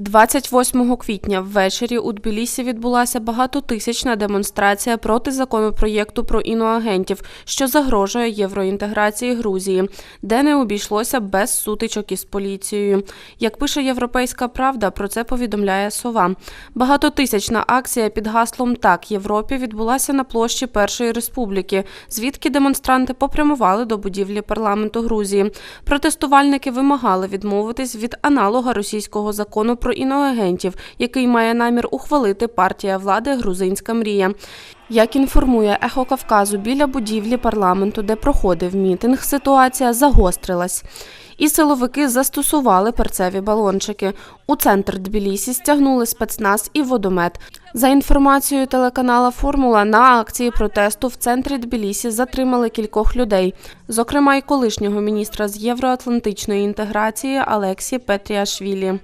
28 квітня ввечері у Тбілісі відбулася багатотисячна демонстрація проти законопроєкту про іноагентів, що загрожує євроінтеграції Грузії, де не обійшлося без сутичок із поліцією. Як пише Європейська Правда, про це повідомляє Сова. Багатотисячна акція під гаслом Так Європі відбулася на площі Першої республіки, звідки демонстранти попрямували до будівлі парламенту Грузії. Протестувальники вимагали відмовитись від аналога російського закону про іноагентів, який має намір ухвалити партія влади Грузинська мрія. Як інформує Ехо Кавказу, біля будівлі парламенту, де проходив мітинг, ситуація загострилась. І силовики застосували перцеві балончики. У центр Тбілісі стягнули спецназ і водомет. За інформацією телеканала Формула на акції протесту в центрі Тбілісі затримали кількох людей, зокрема й колишнього міністра з євроатлантичної інтеграції Алексі Петріашвілі.